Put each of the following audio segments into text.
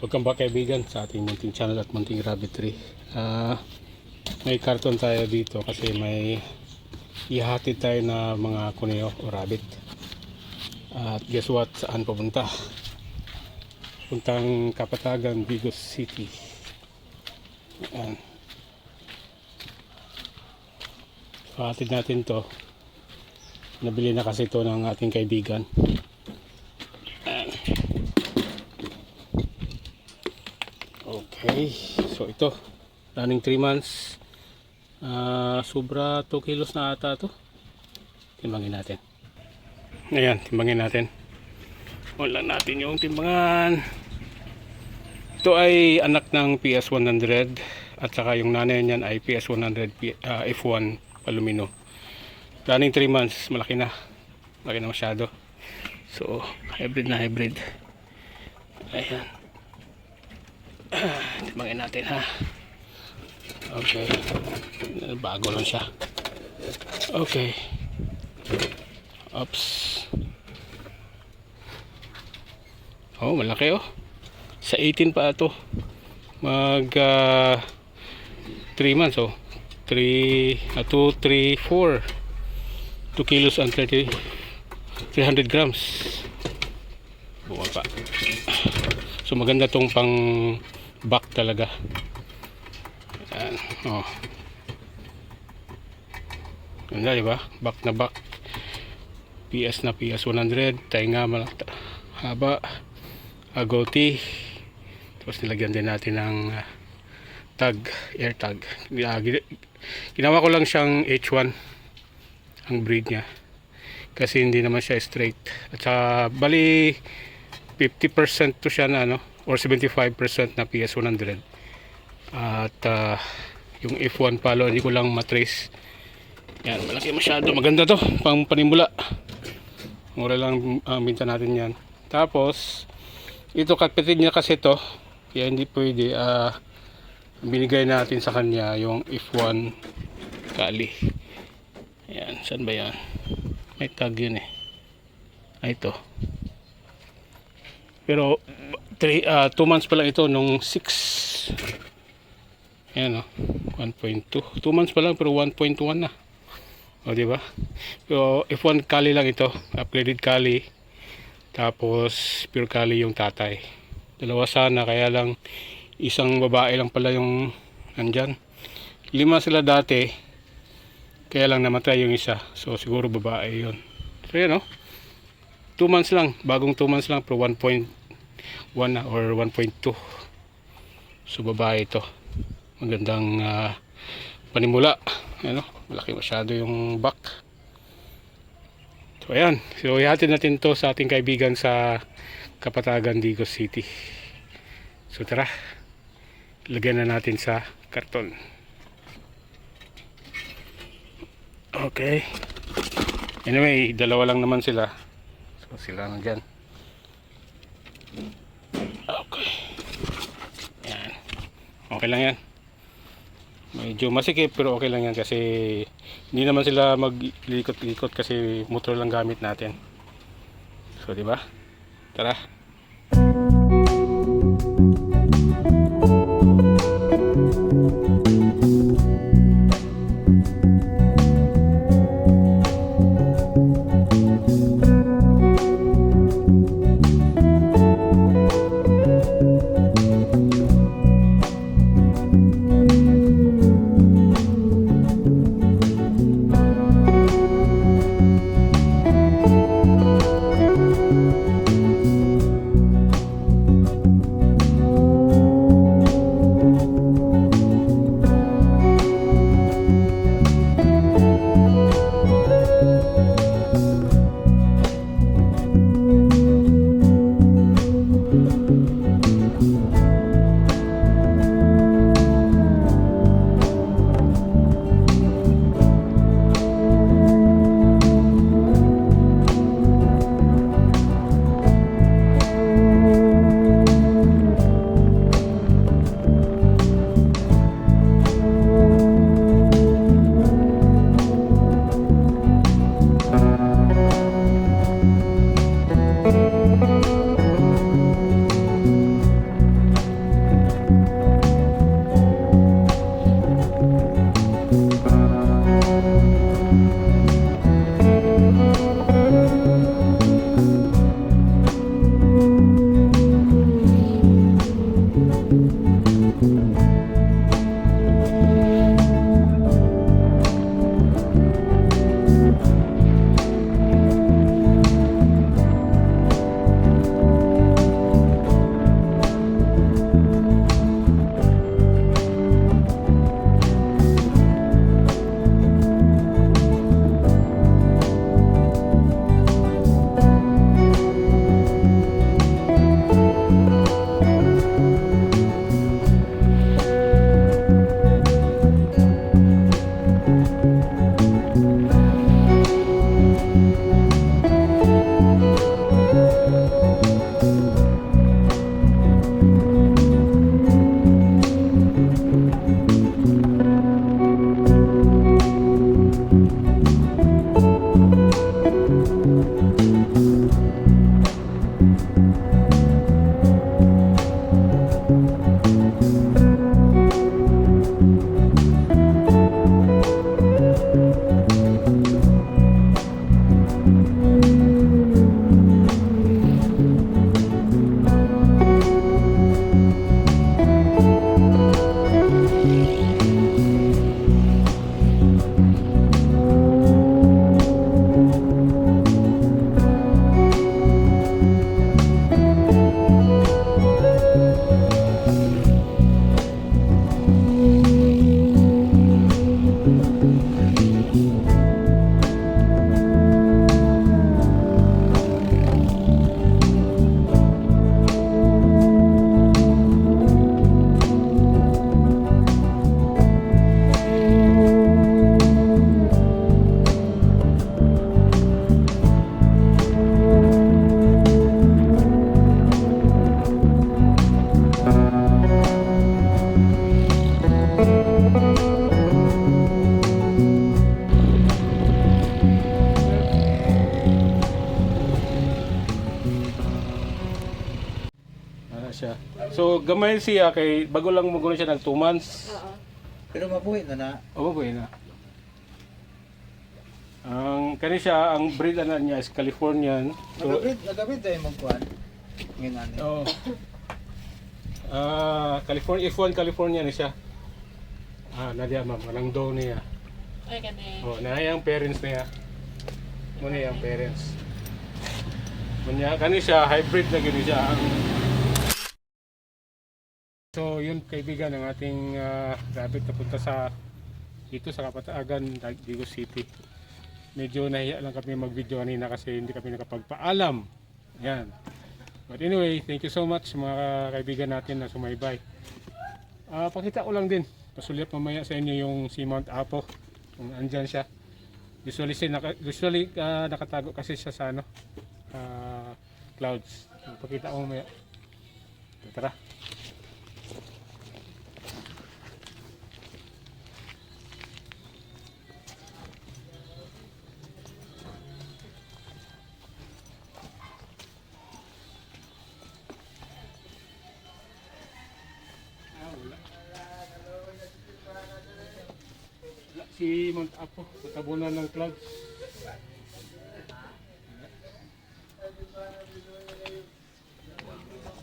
Welcome back kaibigan sa ating munting channel at munting rabbitry. Ah, may karton tayo dito kasi may ihatid tayo na mga kuneo o rabbit. At guess what? Saan papunta? Puntang Kapatagan, Bigos City. Ayan. So, hatid natin to. Nabili na kasi to ng ating kaibigan. Okay, so ito, running 3 months. Ah, sobra 2 kilos na ata to. Timbangin natin. Ayan, timbangin natin. Wala natin yung timbangan. Ito ay anak ng PS100 at saka yung nanay niyan ay PS100 P- ah, F1 Palomino. Running 3 months, malaki na. Malaki na masyado. So, hybrid na hybrid. Ayan. Timbangin natin ha. Okay. Bago lang siya. Okay. Oops. Oh, malaki oh. Sa 18 pa ito. Mag 3 months oh. 3 uh, 2 3 4 2 kilos and 30 300 grams. Buwan pa. So maganda tong pang back talaga. Ayan. Oh. Ganda, di ba? Back na back. PS na PS 100. Tainga malak haba. Agoti. Tapos nilagyan din natin ng ah, tag, air tag. Ah, gina- Ginawa ko lang siyang H1 ang breed niya. Kasi hindi naman siya straight. At saka bali 50% to siya na ano or 75% na PS100 at ah, yung F1 palo hindi ko lang matrace. Yan malaki masyado. Maganda to pang panimula. Mura lang ang binta natin yan. Tapos ito kapatid niya kasi to. Kaya hindi pwede ah, binigay natin sa kanya yung F1 kali yan saan ba yan? May tag yun eh. Ay ito pero 3 2 months pa lang ito nung 6 ayan o 1.2 2 months pa lang pero 1.1 na. O di ba? Pero F1 kali lang ito. Upgraded kali. Tapos pure kali yung tatay. Dalawa sana kaya lang isang babae lang pala yung nandyan. Lima sila dati. Kaya lang namatay yung isa. So siguro babae yun. So yan o 2 months lang. Bagong 2 months lang pero 1.1 na or 1.2 so babae ito. Magandang ah, panimula. Ano? Malaki masyado yung back. So ayan. So ihatid natin to sa ating kaibigan sa Kapatagan Digos City. So tara. Lagyan na natin sa karton. Okay. Anyway dalawa lang naman sila. So sila na dyan Okay. Yan. Okay lang yan. Medyo masikip pero okay lang yan kasi hindi naman sila maglikot-likot kasi motor lang gamit natin. So, di ba? Tara. Na siya. So gamay siya kay bago lang magulo siya ng 2 months. Oo. Pero mabuhi na na. Oo, oh, na. Ang kani siya, ang breed ana niya is Californian. So, Nagabit, nagabit tayo magkuhan. Ngayon ano. Oo. Ah, California F1 California ni siya. Ah, nadia ma'am, anang daw niya. Ay, kani. Oh, na yung parents niya. Muna yung parents. Munya kani siya hybrid na gini siya. Ang So, yun kaibigan ang ating uh, rabbit na punta sa dito sa Kapatagan, Digo City. Medyo nahiya lang kami mag-video kanina kasi hindi kami nakapagpaalam. Yan. But anyway, thank you so much mga kaibigan natin na sumaybay. Ah, pakita ko lang din. Pasulit mamaya sa inyo yung si Mount Apo. Kung andyan siya. Usually, siya naka, usually ah, nakatago kasi siya sa ano, ah, clouds. Pakita ko mamaya. Tara. Si Mount Apo, natabunan ng clouds.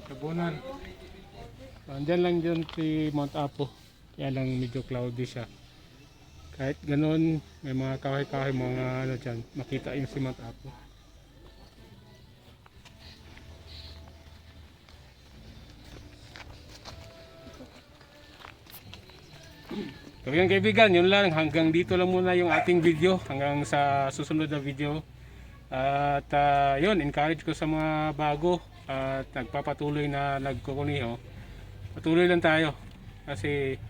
Natabunan. Andyan lang dyan si Mount Apo. Kaya lang medyo cloudy siya. Kahit ganun, may mga kahoy-kahoy, mga ano dyan, makita yung si Mount Apo. Yan kaibigan, yun lang. Hanggang dito lang muna yung ating video. Hanggang sa susunod na video. At ah, yun, encourage ko sa mga bago at nagpapatuloy na nagkukuniho. Patuloy lang tayo. Kasi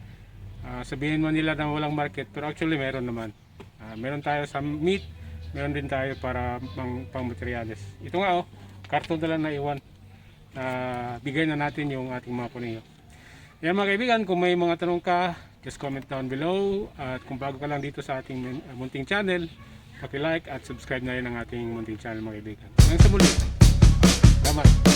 ah, sabihin mo nila na walang market, pero actually meron naman. Ah, meron tayo sa meat, meron din tayo para pang, pang materials. Ito nga oh, karton na lang na iwan. na bigay na natin yung ating mga kuniho. Yan mga kaibigan, kung may mga tanong ka, just comment down below. At kung bago ka lang dito sa ating uh, munting channel, paki-like at subscribe na rin ang ating munting channel mga kaibigan. Hanggang sa muli. Salamat.